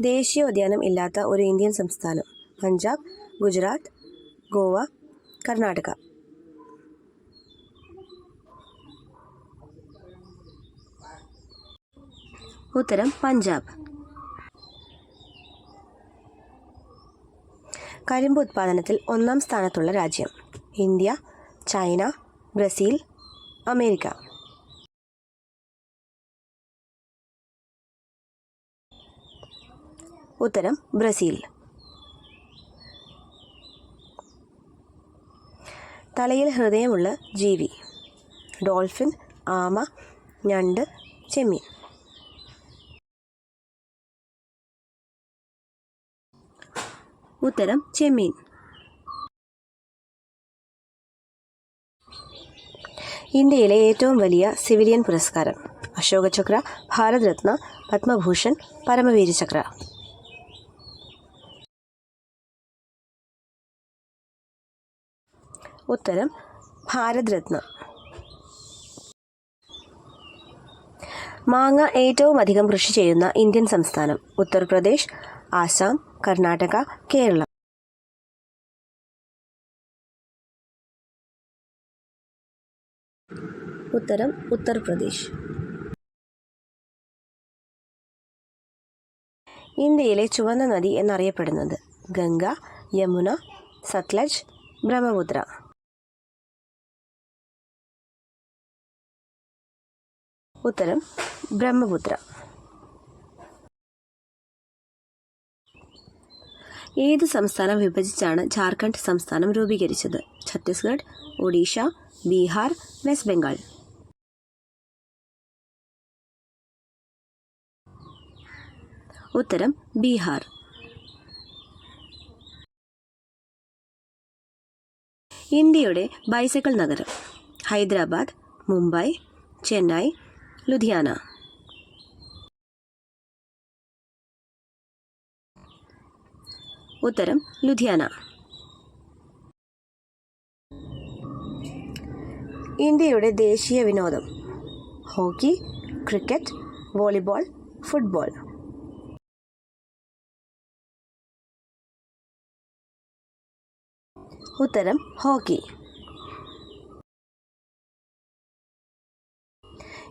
ദേശീയോദ്യാനം ഇല്ലാത്ത ഒരു ഇന്ത്യൻ സംസ്ഥാനം. പഞ്ചാബ് ഗുജറാത്ത് ഗോവ കർണാടക. ഉത്തരം പഞ്ചാബ്. കരിമ്പ് ഉത്പാദനത്തിൽ ഒന്നാം സ്ഥാനത്തുള്ള രാജ്യം. India China Brazil America. ഉത്തരം ബ്രസീൽ. തലയിൽ ഹൃദയമുള്ള ജീവി. ഡോൾഫിൻ ആമ ഞണ്ട് ചെമ്മീൻ. ഉത്തരം ചെമ്മീൻ. ഇന്ത്യയിലെ ഏറ്റവും വലിയ സിവിലിയൻ പുരസ്കാരം. അശോക ചക്ര ഭാരത് രത്ന പത്മഭൂഷൺ പരമവീര ചക്ര. ഉത്തരം ഭാരത് രത്ന മാങ്ങ ഏറ്റവും അധികം കൃഷി ചെയ്യുന്ന ഇന്ത്യൻ സംസ്ഥാനം ഉത്തർപ്രദേശ് ആസാം കർണാടക കേരളം. ഉത്തരം ഉത്തർപ്രദേശ്. ഇന്ത്യയിലെ ചുവന്ന നദി എന്നറിയപ്പെടുന്നത് ഗംഗ യമുന സത്ലജ് ബ്രഹ്മപുത്ര. ഉത്തരം ബ്രഹ്മപുത്ര. ഏത് സംസ്ഥാനം വിഭജിച്ചാണ് ജാർഖണ്ഡ് സംസ്ഥാനം രൂപീകരിച്ചത്? ഛത്തീസ്ഗഡ് ഒഡീഷ ബീഹാർ വെസ്റ്റ് ബംഗാൾ. ഉത്തരം ബീഹാർ. ഇന്ത്യയുടെ ബൈസൈക്കിൾ നഗരം ഹൈദരാബാദ് മുംബൈ ചെന്നൈ ലുധിയാന. ഉത്തരം ലുധിയാന. ഇന്ത്യയുടെ ദേശീയ വിനോദം. Hockey cricket volleyball football. ഉത്തരം ഹോക്കി.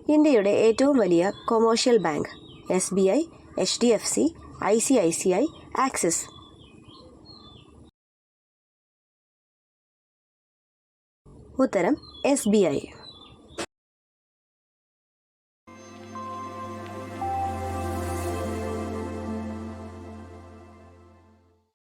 ഇന്ത്യയുടെ ഏറ്റവും വലിയ commercial bank S B I H D F C I C I C I Axis. ഉത്തരം എസ് ബി ഐ.